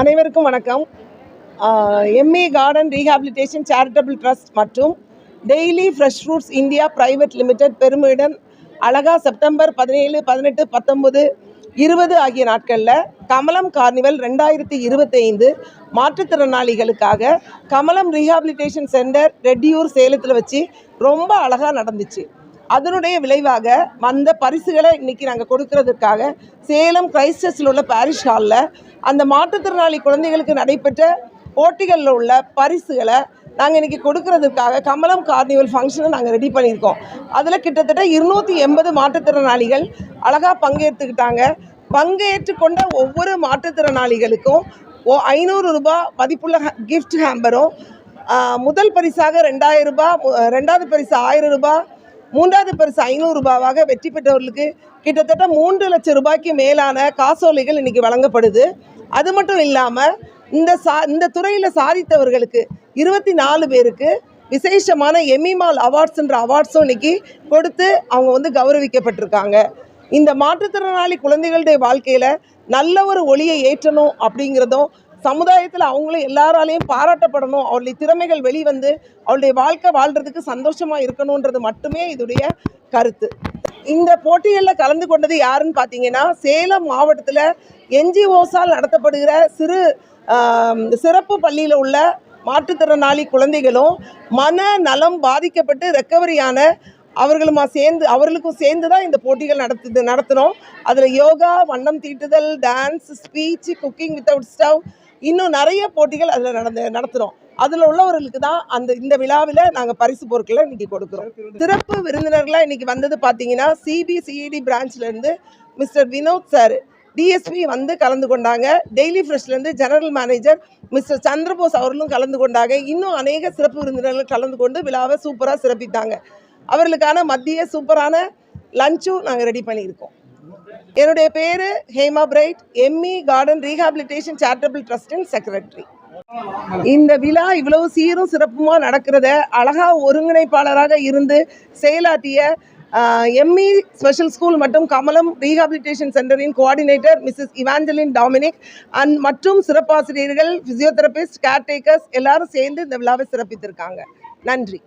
அனைவருக்கும் வணக்கம். MA garden rehabilitation charitable trust மற்றும் daily fresh fruits India private limited பெருமையுடன் அழகா செப்டம்பர் பதினேழு பதினெட்டு பத்தொம்பது இருபது ஆகிய நாட்களில் கமலம் கார்னிவல் ரெண்டாயிரத்தி இருபத்தைந்து மாற்றுத்திறனாளிகளுக்காக கமலம் ரீஹாபிலிட்டேஷன் சென்டர் ரெட்டியூர் சேலத்தில் வச்சு ரொம்ப அழகாக நடந்துச்சு. அதனுடைய விளைவாக வந்த பரிசுகளை இன்னைக்கு நாங்கள் கொடுக்கறதுக்காக சேலம் கிரைஸ்டஸில் உள்ள பாரிஷ் ஹாலில் அந்த மாற்றுத்திறனாளி குழந்தைகளுக்கு நடைபெற்ற போட்டிகளில் உள்ள பரிசுகளை நாங்கள் இன்றைக்கி கொடுக்கறதுக்காக கமலம் கார்னிவல் ஃபங்க்ஷனை நாங்கள் ரெடி பண்ணியிருக்கோம். அதில் கிட்டத்தட்ட இருநூற்றி எண்பது மாற்றுத்திறனாளிகள் அழகாக பங்கேற்றுக்கிட்டாங்க. பங்கேற்று கொண்ட ஒவ்வொரு மாற்றுத்திறனாளிகளுக்கும் ஓ ஐநூறு ரூபாய் மதிப்புள்ள கிஃப்ட் ஹேம்பரும் முதல் பரிசாக ரெண்டாயிரம் ரூபாய் ரெண்டாவது பரிசு ஆயிரம் ரூபாய் மூன்றாவது பரிசு ஐநூறு ரூபாவாக வெற்றி பெற்றவர்களுக்கு கிட்டத்தட்ட மூன்று லட்சம் ரூபாய்க்கு மேலான காசோலைகள் இன்னைக்கு வழங்கப்படுது. அது மட்டும் இல்லாமல் இந்த சா இந்த துறையில் சாதித்தவர்களுக்கு இருபத்தி நாலு பேருக்கு விசேஷமான எமிமால் அவார்ட்ஸ்ன்ற அவார்ட்ஸும் இன்னைக்கு கொடுத்து அவங்க வந்து கௌரவிக்கப்பட்டிருக்காங்க. இந்த மாற்றுத்திறனாளி குழந்தைகளுடைய வாழ்க்கையில் நல்ல ஒரு ஒளியை ஏற்றணும் அப்படிங்கிறதும் சமுதாயத்தில் அவங்களும் எல்லாராலையும் பாராட்டப்படணும். அவருடைய திறமைகள் வெளிவந்து அவருடைய வாழ்க்கை வாழ்கிறதுக்கு சந்தோஷமாக இருக்கணுன்றது மட்டுமே இதுடைய கருத்து. இந்த போட்டிகளில் கலந்து கொண்டது யாருன்னு பார்த்தீங்கன்னா சேலம் மாவட்டத்தில் என்ஜிஓஸால் நடத்தப்படுகிற சிறு சிறப்பு பள்ளியில் உள்ள மாற்றுத்திறனாளி குழந்தைகளும் மன நலம் பாதிக்கப்பட்டு ரெக்கவரியான அவர்களுமா சேர்ந்து அவர்களுக்கும் சேர்ந்து தான் இந்த போட்டிகள் நடத்துது நடத்துகிறோம் அதில் யோகா வண்ணம் தீட்டுதல் dance speech cooking without stove இன்னும் நிறைய போட்டிகள் அதில் நடந்து நடத்துகிறோம் அதில் உள்ளவர்களுக்கு தான் அந்த இந்த விழாவில் நாங்கள் பரிசு பொருட்களை இன்னைக்கு கொடுக்குறோம். சிறப்பு விருந்தினர்களாக இன்னைக்கு வந்தது பார்த்தீங்கன்னா சிபிசிஇடி பிரான்ச்லேருந்து மிஸ்டர் வினோத் சார் டிஎஸ்பி வந்து கலந்து கொண்டாங்க. டெய்லி ஃப்ரெஷ்லேருந்து ஜெனரல் மேனேஜர் மிஸ்டர் சந்திரபோஸ் அவர்களும் கலந்து கொண்டாங்க. இன்னும் அநேக சிறப்பு விருந்தினர்கள் கலந்து கொண்டு விழாவை சூப்பராக சிறப்பித்தாங்க. அவர்களுக்கான மத்திய சூப்பரான லஞ்சும் நாங்கள் ரெடி பண்ணியிருக்கோம். என்னுடைய பேர் Hema Bright ME garden rehabilitation charitable ட்ரஸ்டின் secretary இந்த விழா இவ்வளவு சீரும் சிறப்புமா நடக்கிறத அழகா ஒருங்கிணைப்பாளராக இருந்து செயலாற்றிய எம்இ ஸ்பெஷல் ஸ்கூல் மற்றும் கமலம் ரீஹாபிலிட்டேஷன் சென்டரின் coordinator Mrs Evangeline Dominic and மற்றும் சிறப்பாசிரியர்கள் ஃபிசியோதெரபிஸ்ட் கேர்டேக்கர்ஸ் எல்லாரும் சேர்ந்து இந்த விழாவை சிறப்பித்திருக்காங்க. நன்றி.